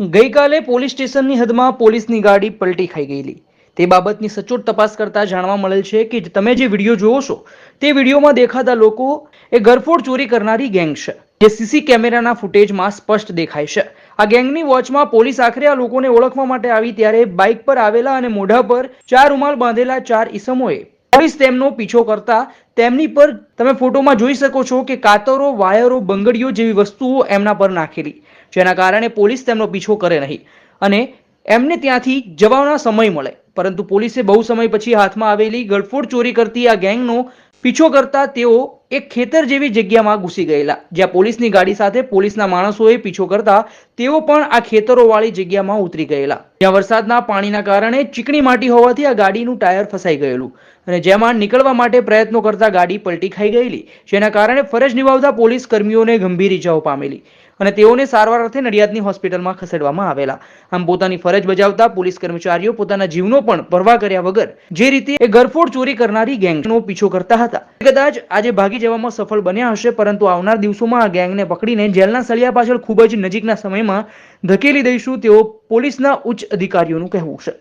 ગઈકાલે પોલીસ સ્ટેશનની હદમાં પોલીસની ગાડી પલટી ખાઈ ગયેલી. તે બાબતની સચોટ તપાસ કરતા જાણવા મળેલ છે કે તમે જે વીડિયો જોવો છો, તે વિડીયોમાં દેખાતા લોકો એ ગરફોડ ચોરી કરનારી ગેંગ છે, જે સીસી કેમેરાના ફૂટેજમાં સ્પષ્ટ દેખાય છે. આ ગેંગની વોચમાં પોલીસ આખરે આ લોકોને ઓળખવા માટે આવી ત્યારે બાઇક પર આવેલા અને મોઢા પર ચાર રૂમાલ બાંધેલા ચાર ઈસમોએ પોલીસ તેમનો પીછો કરતા તેમની પર તમે ફોટોમાં જોઈ શકો છો કે કાતરો, વાયરો, બંગડીઓ જેવી વસ્તુઓ એમના પર નાખેલી. જેના કારણે પોલીસ તેમનો પીછો કરે નહીં અને એમને ત્યાંથી જવાનો સમય મળે. પરંતુ પોલીસે બહુ સમય પછી હાથમાં આવેલી ગળફોડ ચોરી કરતી આ ગેંગનો પીછો કરતા તેઓ એક ખેતર જેવી જગ્યામાં ઘૂસી ગયેલા. જ્યાં પોલીસની ગાડી સાથે પોલીસના માણસોએ પીછો કરતા તેઓ પણ આ ખેતરોવાળી જગ્યામાં ઉતરી ગયેલા. જ્યાં વરસાદના પાણીના કારણે ચીકણી માટી હોવાથી આ ગાડીનું ટાયર ફસાઈ ગયેલું. અને જેમાં નીકળવા માટે પ્રયત્નો કરતા ગાડી પલટી ખાઈ ગયેલી. જેના કારણે ફરજ નિભાવતા પોલીસ કર્મીઓને ગંભીર ઇજાઓ પામેલી. અને તેઓને સારવાર અર્થે નડિયાદની હોસ્પિટલમાં ખસેડવામાં આવેલા. આમ પોતાની ફરજ બજાવતા પોલીસ કર્મચારીઓ પોતાના જીવનો પણ પરવા કર્યા વગર જે રીતે એ ગરફોડ ચોરી કરનારી ગેંગનો પીછો કરતા હતા. કદાચ આજે ભાગી જવામાં સફળ બન્યા હશે પરંતુ આવનાર દિવસોમાં આ ગેંગને પકડીને જેલના સળિયા પાછળ ખૂબ જ નજીકના સમયમાં ધકેલી દઈશું તેઓ પોલીસના ઉચ્ચ અધિકારીઓનું કહેવું છે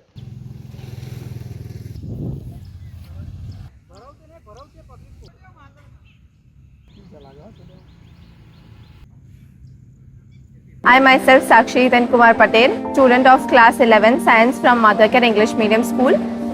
I myself Sakshi Kumar Patel, student of class 11 science from Madhakar English Medium School.